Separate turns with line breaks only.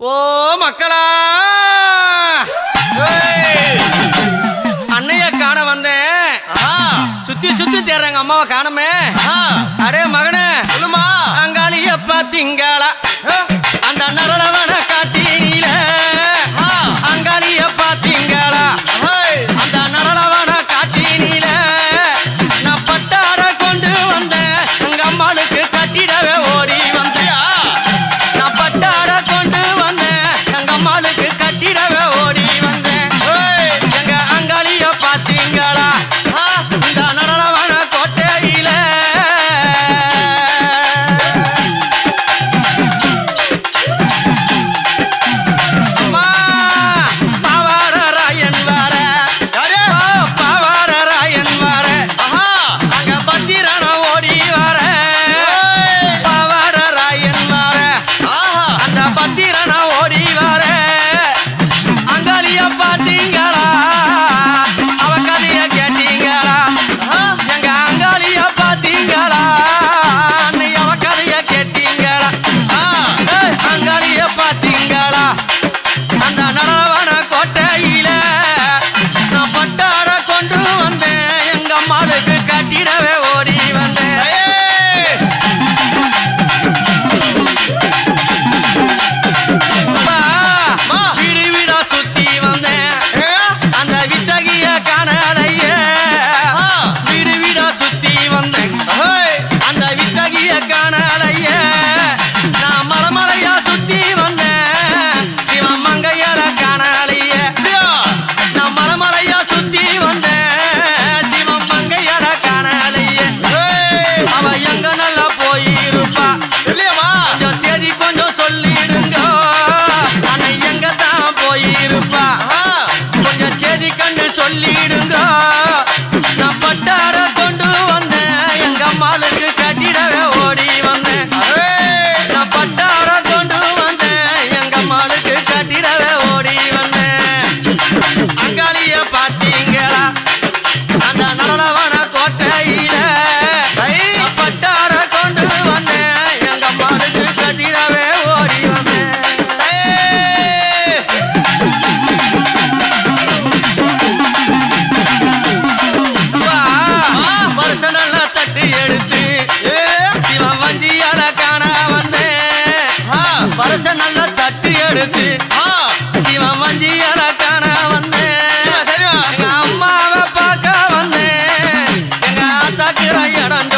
ஓ மக்களா! அண்ணைய காண வந்தேன். சுத்தி சுத்தி தேர்றாங்க அம்மாவை காணமே. அடே மகனே.
சொல்லுமா.
அங்காளியப்பா திங்காளா காணாத எடுத்து சிவன் மஞ்சி காண வந்தேன் அம்மாவை பார்க்க வந்தேன் எங்க அத்தாக்கு இடம்